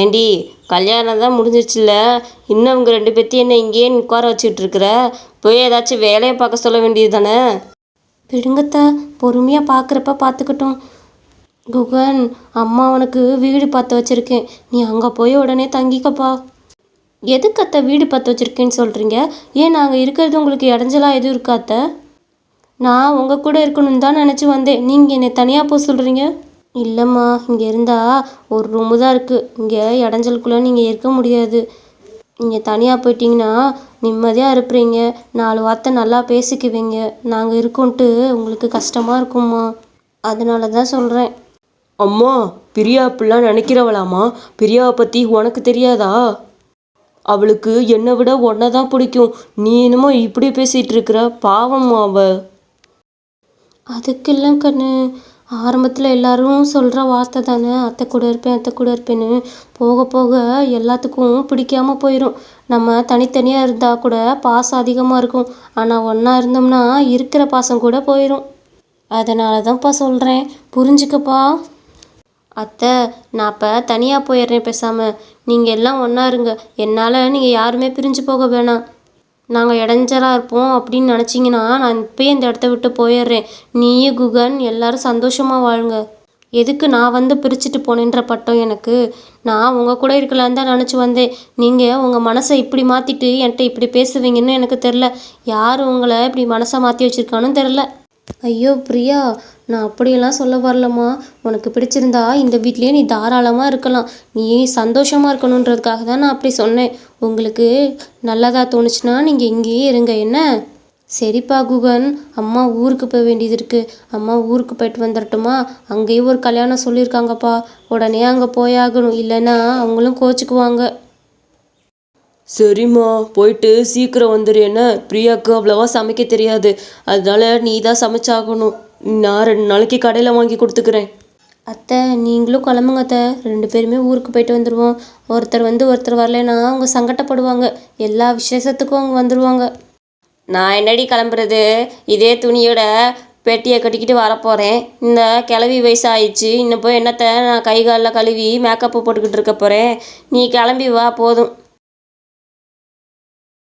ஏண்டி கல்யாணம் தான் முடிஞ்சிருச்சுல்ல? இன்னும் அவங்க ரெண்டு பேர்த்தையும் என்ன இங்கேயே உட்கார வச்சுட்ருக்குற போய் ஏதாச்சும் வேலையை பார்க்க சொல்ல வேண்டியது தானே விடுங்கத்த பொறுமையாக பார்க்குறப்ப பார்த்துக்கிட்டோம். குகன் அம்மா உனக்கு வீடு பார்த்து வச்சுருக்கேன். நீ அங்கே போய் உடனே தங்கிக்கப்பா. எதுக்கு அத்தை வீடு பார்த்து வச்சுருக்கேன்னு சொல்கிறீங்க ஏன் நாங்கள் இருக்கிறது உங்களுக்கு இடைஞ்சலாக எதுவும் இருக்காத்த? நான் உங்கள் கூட இருக்கணும்னு தான் நினச்சி வந்தேன். நீங்கள் என்னை தனியாக போக சொல்கிறீங்க இல்லைம்மா இங்கே இருந்தால் ஒரு ரூமு தான் இருக்குது இங்கே இடைஞ்சலுக்குள்ளே நீங்கள் இருக்க முடியாது. இங்கே தனியாக போயிட்டீங்கன்னா நிம்மதியாக இருப்பீங்க. நாலு வார்த்தை நல்லா பேசிக்குவீங்க. நாங்கள் இருக்கோன்ட்டு உங்களுக்கு கஷ்டமாக இருக்கும்மா. அதனால தான் சொல்கிறேன் அம்மா பிரியா அப்படிலாம் நினைக்கிறவளாம்மா. பிரியாவை பற்றி உனக்கு தெரியாதா? அவளுக்கு என்னை விட உன்னை தான் பிடிக்கும். நீ என்னமோ இப்படி பேசிகிட்டு இருக்கிற? பாவம்மா அவ. அதுக்கு இல்லை கண்ணு. ஆரம்பத்தில் எல்லாரும் சொல்கிற வார்த்தை தானே அத்தை கூட இருப்பேன் அத்தை கூட இருப்பேன்னு. போக போக எல்லாத்துக்கும் பிடிக்காம போயிடும் நம்ம தனித்தனியாக இருந்தால் கூட பாசம் அதிகமாக இருக்கும். ஆனால் ஒன்றா இருந்தோம்னா இருக்கிற பாசம் கூட போயிடும் அதனால தான்ப்பா சொல்கிறேன் புரிஞ்சுக்கப்பா. அத்தை நான் இப்போ தனியாக போயிடுறேன் பேசாமல் நீங்கள் எல்லாம் ஒன்றா இருங்க. என்னால் நீங்கள் யாருமே பிரிஞ்சு போக வேணாம். நாங்கள் இடைஞ்சலாக இருப்போம் அப்படின்னு நினச்சிங்கன்னா நான் இப்போயே இந்த இடத்த விட்டு போயிடுறேன். நீயும் குகன் எல்லாரும் சந்தோஷமாக வாழுங்க. எதுக்கு நான் வந்து பிரிச்சுட்டு போனேன்ற பட்டம் எனக்கு. நான் உங்கள் கூட இருக்கலான்னு தான் நினச்சி வந்தேன். நீங்கள் உங்கள் மனசை இப்படி மாற்றிட்டு என்கிட்ட இப்படி பேசுவீங்கன்னு எனக்கு தெரில யார் உங்களை இப்படி மனசை மாற்றி வச்சுருக்கானும் தெரில ஐயோ பிரியா நான் அப்படியெல்லாம் சொல்ல வரலம்மா. உனக்கு பிடிச்சிருந்தா இந்த வீட்லேயே நீ தாராளமாக இருக்கலாம். நீ சந்தோஷமாக இருக்கணுன்றதுக்காக தான் நான் அப்படி சொன்னேன். உங்களுக்கு நல்லதாக தோணுச்சுன்னா நீங்கள் இங்கேயே இருங்க என்ன? சரிப்பா குகன். அம்மா ஊருக்கு போக வேண்டியது இருக்குது அம்மா ஊருக்கு போயிட்டு வந்துடட்டுமா அங்கேயும் ஒரு கல்யாணம் சொல்லியிருக்காங்கப்பா. உடனே அங்கே போயாகணும் இல்லைன்னா அவங்களும் கோச்சுக்குவாங்க. சரிம்மா போயிட்டு சீக்கிரம் வந்துடு என்ன பிரியாவுக்கு அவ்வளோவா சமைக்க தெரியாது. அதனால நீ தான் சமைச்சாகணும். நான் ரெண்டு நாளைக்கு கடையில் வாங்கி கொடுத்துக்கிறேன். அத்தை நீங்களும் கிளம்புங்க அத்தை. ரெண்டு பேருமே ஊருக்கு போயிட்டு வந்துடுவோம் ஒருத்தர் வந்து ஒருத்தர் வரலைன்னா அவங்க சங்கடப்படுவாங்க எல்லா விசேஷத்துக்கும் அவங்க வந்துடுவாங்க நான் என்னடி கிளம்புறது? இதே துணியோட பெட்டியை கட்டிக்கிட்டு வரப்போகிறேன் இந்த கிளவி வயசாயிடுச்சு. இன்னும் போய் என்னத்தை நான் கை காலில் கழுவி மேக்கப்பு போட்டுக்கிட்டு இருக்க போகிறேன் நீ கிளம்பி வா போதும்.